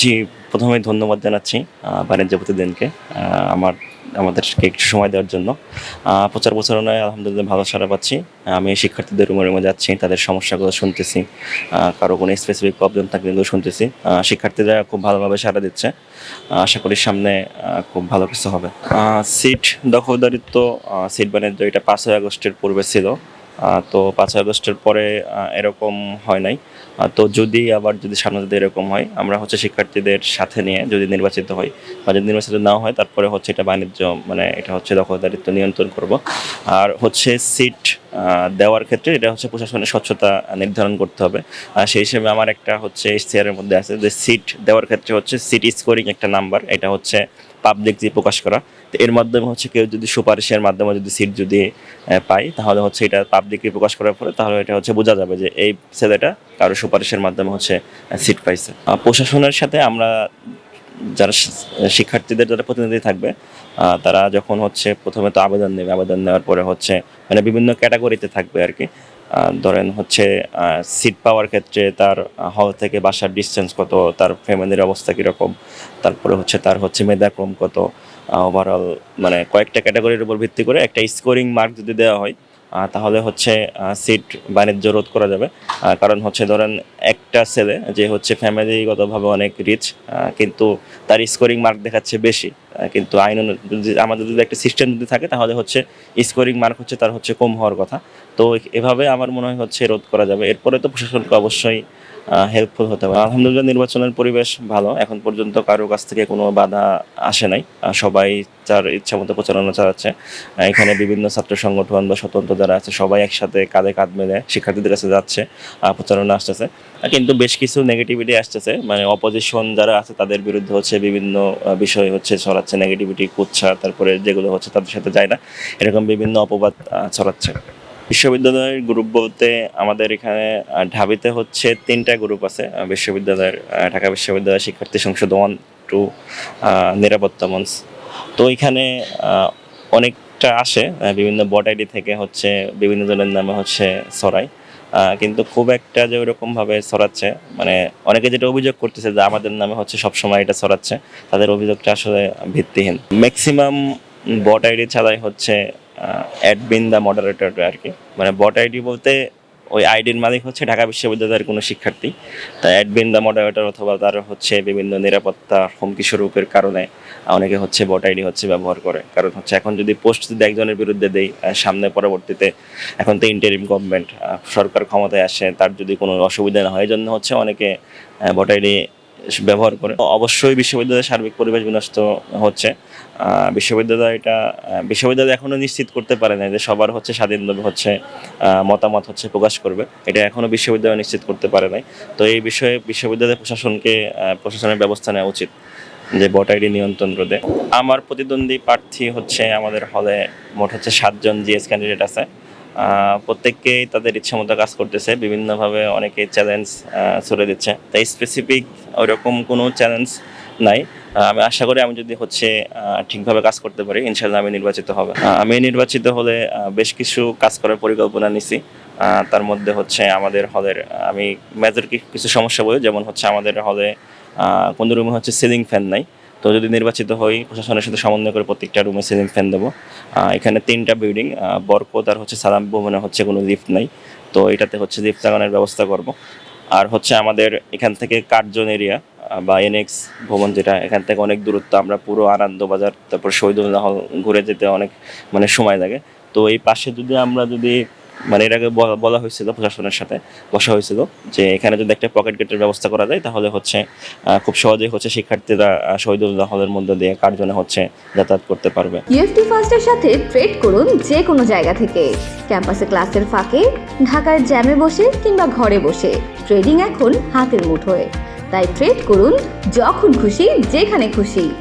জি প্রথমে ধন্যবাদ জানাচ্ছি বাণিজ্য প্রতিদিনকে আমার, আমাদেরকে একটু সময় দেওয়ার জন্য। প্রচার প্রচারণায় আলহামদুলিল্লাহ ভালো সারা পাচ্ছি। আমি শিক্ষার্থীদের রুমে রুমে যাচ্ছি, তাদের সমস্যাগুলো শুনতেছি কারও কোনো স্পেসিফিক প্রবলেম থাকলে এগুলো শুনতেছি। শিক্ষার্থীরা খুব ভালোভাবে সাড়া দিচ্ছে। আশা করি সামনে খুব ভালো কিছু হবে। সিট দখলদারিত্ব সিট বাণিজ্য, এটা পাঁচই আগস্টের পূর্বে ছিল। তো পাঁচই আগস্টের পরে এরকম হয় নাই। তো যদি আবার যদি সামনে যদি এরকম হয়, আমরা হচ্ছে শিক্ষার্থীদের সাথে নিয়ে যদি নির্বাচিত হই বা যদি নির্বাচিত না হয়, তারপরে হচ্ছে এটা বাণিজ্য মানে এটা হচ্ছে দখলদারিত্ব নিয়ন্ত্রণ করব। আর হচ্ছে সিট দেওয়ার ক্ষেত্রে এটা হচ্ছে প্রশাসনের স্বচ্ছতা নির্ধারণ করতে হবে। আর সেই হিসেবে আমার একটা হচ্ছে এর মধ্যে আছে যে, সিট দেওয়ার ক্ষেত্রে হচ্ছে সিট স্কোরিং একটা নাম্বার এটা হচ্ছে পাবলিক যে প্রকাশ করা। তো এর মাধ্যমে হচ্ছে কেউ যদি সুপারিশের মাধ্যমে যদি সিট যদি পায়, তাহলে হচ্ছে এটা পাবলিকলি প্রকাশ করার পরে তাহলে এটা হচ্ছে বোঝা যাবে যে এই ছেলেটা কারও সুপারিশের মাধ্যমে হচ্ছে সিট পাইছে। প্রশাসনের সাথে আমরা যারা শিক্ষার্থীদের যারা প্রতিনিধি থাকবে তারা যখন হচ্ছে প্রথমে তো আবেদন নেবে, আবেদন নেওয়ার পরে হচ্ছে মানে বিভিন্ন ক্যাটাগরিতে থাকবে আর কি। ধরেন হচ্ছে সিট পাওয়ার ক্ষেত্রে তার হল থেকে বাসার ডিস্টেন্স কত, তার ফ্যামিলির অবস্থা কীরকম, তারপরে হচ্ছে তার হচ্ছে মেধাক্রম কত ওভারঅল মানে কয়েকটা ক্যাটাগরির উপর ভিত্তি করে একটা স্কোরিং মার্ক যদি দেওয়া হয় তাহলে হচ্ছে সিট বাণিজ্য রোধ করা যাবে। কারণ হচ্ছে ধরেন একটা ছেলে যে হচ্ছে ফ্যামিলিগতভাবে অনেক রিচ কিন্তু তার স্কোরিং মার্ক দেখাচ্ছে বেশি কিন্তু আইন যদি আমাদের যদি একটা সিস্টেম যদি থাকে, তাহলে হচ্ছে স্কোরিং মার্ক হচ্ছে তার হচ্ছে কম হওয়ার কথা। তো এভাবে আমার মনে হয় হচ্ছে রোধ করা যাবে। এরপরে তো প্রশাসনকে অবশ্যই হেল্পফুল হতে হবে আলহামদুলিল্লাহ নির্বাচনের পরিবেশ ভালো। এখন পর্যন্ত কারও কাছ থেকে কোনো বাধা আসে নাই। সবাই তার ইচ্ছা মতো প্রচারণা চালাচ্ছে। এখানে বিভিন্ন ছাত্র সংগঠন বা স্বতন্ত্র যারা আছে, সবাই একসাথে কাঁধে কাঁধ মেলে শিক্ষার্থীদের কাছে যাচ্ছে প্রচারণা আসতেছে। কিন্তু বেশ কিছু নেগেটিভিটি আসতেছে। মানে অপোজিশন যারা আছে, তাদের বিরুদ্ধে হচ্ছে বিভিন্ন বিষয় হচ্ছে ছড়াচ্ছে নেগেটিভিটি কুচ্ছা তারপরে যেগুলো হচ্ছে তাদের সাথে যায় না। এরকম বিভিন্ন অপবাদ ছড়াচ্ছে। বিশ্ববিদ্যালয়ের গ্রুপ বলতে আমাদের এখানে ঢাবিতে হচ্ছে তিনটা গ্রুপ আছে। বিশ্ববিদ্যালয়ের ঢাকা বিশ্ববিদ্যালয় শিক্ষার্থী সংসদ ওয়ান টু নিরাপত্তা মঞ্চ। তো এখানে অনেকটা আসে বিভিন্ন বট আইডি থেকে হচ্ছে বিভিন্ন জনের নামে হচ্ছে আহ, কিন্তু খুব একটা যে ওইরকম ভাবে ছড়াচ্ছে মানে অনেকে যেটা অভিযোগ করতেছে যে আমাদের নামে হচ্ছে সবসময় এটা ছড়াচ্ছে, তাদের অভিযোগটা আসলে ভিত্তিহীন। ম্যাক্সিমাম বট আইডি ছাড়াই হচ্ছে অ্যাডমিন দ্য মডারেটর আর কি। মানে বট আইডি বলতে ওই আইডির মালিক হচ্ছে ঢাকা বিশ্ববিদ্যালয়ের কোনো শিক্ষার্থী। তা অ্যাডমিন দা মডারেটর অথবা তার হচ্ছে বিভিন্ন নিরাপত্তা হুমকি স্বরূপের কারণে অনেকে হচ্ছে ভোট আইডি হচ্ছে ব্যবহার করে। কারণ হচ্ছে এখন যদি পোস্ট যদি একজনের বিরুদ্ধে দেই সামনে পরবর্তীতে এখন তো ইন্টারিম গভর্নমেন্ট সরকার ক্ষমতায় আসে, তার যদি কোনো অসুবিধা না হয় জন্য হচ্ছে অনেকে ভোট আইডি ব্যবহার করে। অবশ্যই বিশ্ববিদ্যালয়ের সার্বিক পরিবেশ বিনষ্ট হচ্ছে। বিশ্ববিদ্যালয়টা বিশ্ববিদ্যালয় এখনও নিশ্চিত করতে পারে না যে সবার হচ্ছে স্বাধীনভাবে হচ্ছে মতামত হচ্ছে প্রকাশ করবে। এটা এখনও বিশ্ববিদ্যালয় নিশ্চিত করতে পারে নাই। তো এই বিষয়ে বিশ্ববিদ্যালয় প্রশাসনকে প্রশাসনের ব্যবস্থা নেওয়া উচিত যে ভোট আইডি নিয়ন্ত্রণ রোধে। আমার প্রতিদ্বন্দ্বী প্রার্থী হচ্ছে আমাদের হলে মোট হচ্ছে সাতজন জিএস ক্যান্ডিডেট আছে। প্রত্যেককেই তাদের ইচ্ছা মতো কাজ করতেছে। বিভিন্নভাবে অনেকে চ্যালেঞ্জ ছড়ে দিচ্ছে। তাই স্পেসিফিক ওইরকম কোনো চ্যালেঞ্জ নাই। আমি আশা করি আমি যদি হচ্ছে ঠিকভাবে কাজ করতে পারি ইনশাল্লাহ আমি নির্বাচিত হবে। আমি নির্বাচিত হলে বেশ কিছু কাজ করার পরিকল্পনা নিছি। তার মধ্যে হচ্ছে আমাদের হলের, আমি মেজর কিছু সমস্যা বলি, যেমন হচ্ছে আমাদের হলে কোনো রুমে হচ্ছে সিলিং ফ্যান নাই। তো যদি নির্বাচিত হই, প্রশাসনের সাথে সমন্বয় করে প্রত্যেকটা রুমে সিলিং ফ্যান দেবো। এখানে তিনটা বিল্ডিং বরকত আর হচ্ছে সালাম ভবনে হচ্ছে কোনো লিফট নাই। তো এটাতে হচ্ছে লিফট লাগানোর ব্যবস্থা করব। আর হচ্ছে আমাদের এখান থেকে কার্জন এরিয়া বা এনএক্স ভবন যেটা, এখান থেকে অনেক দূরত্ব, আমরা পুরো আনন্দবাজার, তারপর শহীদুল্লাহ ঘুরে যেতে অনেক মানে সময় লাগে। তো এই পাশে যদি আমরা যদি মানে এর আগে বলা- হয়েছিল প্রশাসনের সাথে, বসা হয়েছিল যে এখানে যদি একটা পকেট গেটের ব্যবস্থা করা যায়, তাহলে হচ্ছে খুব সহজেই হচ্ছে শিক্ষার্থীরা শহীদুল্লাহ হলের মধ্যে দিয়ে কার্জনে হচ্ছে যাতায়াত করতে পারবে। ইউএফটি ফার্স্টের সাথে ট্রেড করুন যে কোনো জায়গা থেকে। ক্যাম্পাসে ক্লাসের ফাঁকে, ঢাকার জ্যামে বসে কিংবা ঘরে বসে। ট্রেডিং এখন হাতের মুঠোয়। তাই ট্রেড করুন যখন খুশি, যেখানে খুশি।